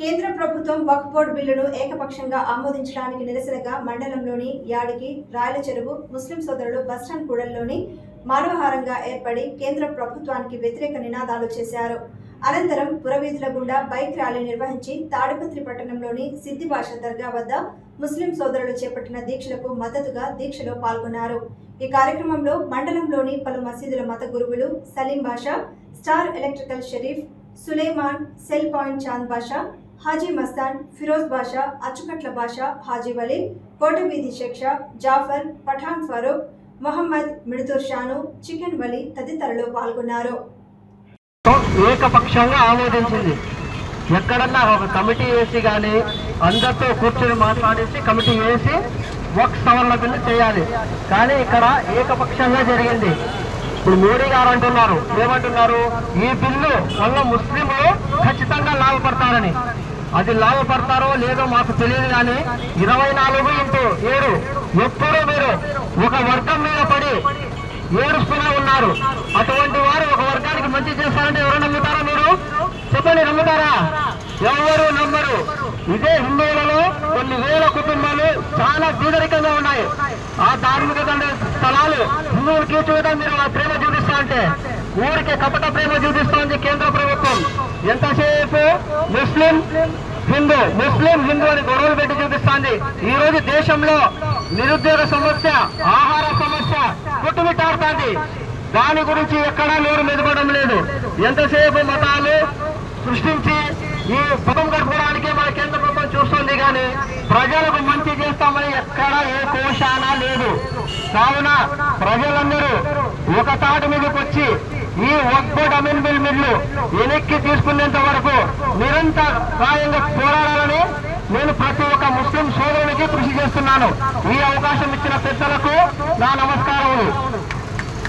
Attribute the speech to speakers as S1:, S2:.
S1: కేంద్ర వక్ఫ్ బోర్డు బిల్లును ఏకపక్షంగా ఆమోదించడానికి నిరసనగా మండలంలోని యాడికి రాయల చెరువు ముస్లిం సోదరులు బస్టాండ్ కూడల్లోని మానవహారంగా ఏర్పడి కేంద్ర ప్రభుత్వానికి వ్యతిరేక నినాదాలు చేశారు. అనంతరం పురవీధుల గుండా బైక్ ర్యాలీ నిర్వహించి తాడిపత్రి పట్టణంలోని సిద్ధి భాష దర్గా వద్ద ముస్లిం సోదరులు చేపట్టిన దీక్షలకు మద్దతుగా దీక్షలో పాల్గొన్నారు. ఈ కార్యక్రమంలో మండలంలోని పలు మసీదుల మత గురువులు Saleem Basha star electrical Sharif Suleman cell point Chand Basha Haji Mastan Firoz Basha Achchukatla Basha Haji Vali Kotaveedhi శిక్ష జాఫర్ పఠాన్ ఫరూక్ మొహమ్మద్ మిడుతూర్ షాను చికెన్ వలీ తదితరులు పాల్గొన్నారు.
S2: ఏకపక్షంగా ఆమోదించింది. ఎక్కడన్నా ఒక కమిటీ వేసి కానీ అందరితో కూర్చొని మాట్లాడేసి కమిటీ వేసి ఒక సవరణ బిల్లు చేయాలి. కానీ ఇక్కడ ఏకపక్షంగా జరిగింది. ఇప్పుడు మోడీ గారు అంటున్నారు. ఏమంటున్నారు? ఈ బిల్లు వల్ల ముస్లింలు ఖచ్చితంగా లాభపడతారని. అది లాభపడతారో లేదో మాకు తెలియదు కానీ ఇరవై నాలుగు ఇంటూ ఏడు ఎప్పుడూ మీరు ఒక వర్గం మీద పడి ఏడుస్తూనే ఉన్నారు. అటువంటి వారు ఒక వర్గానికి మంచి చేస్తారంటే ఎవరు నమ్ముతారా మీరు? చెప్పండి నమ్ముతారా? ఎవరు నమ్మరు? ఇదే హిందువులలో కొన్ని వేల కుటుంబాలు చాలా బీదరికంగా ఉన్నాయి. ఆ ధార్మిక స్థలాలు హిందువులు చూడటం మీరు ఆ ప్రేమ చూపిస్తా అంటే ఊరికే కపట ప్రేమ చూపిస్తా ఉంది కేంద్ర ఎంతసేపు? ముస్లిం హిందూ. ముస్లిం హిందూ అని గొడవలు పెట్టి చూపిస్తాంది. ఈ రోజు దేశంలో నిరుద్యోగ సమస్య ఆహార సమస్య కొట్టుమిట్టాడుతోంది. దాని గురించి ఎక్కడా నోరు మెదపడం లేదు. ఎంతసేపు మతాలు సృష్టించి ఈ పదం గడపడానికి మన కేంద్ర ప్రభుత్వం చూస్తుంది కానీ ప్రజలకు మంచి చేస్తామని ఎక్కడా ఏ కోశానా లేదు. కావున ప్రజలందరూ ఒక తాటి మీదకి వచ్చి ఈ ఒక్కటి అమెండ్మెంట్ బిల్లు వెనక్కి తీసుకునేంత వరకు నిరంతరాయంగా పోరాడాలని నేను ప్రతి ఒక్క ముస్లిం సోదరునికి కృషి చేస్తున్నాను. ఈ అవకాశం ఇచ్చిన పెద్దలకు నా నమస్కారములు.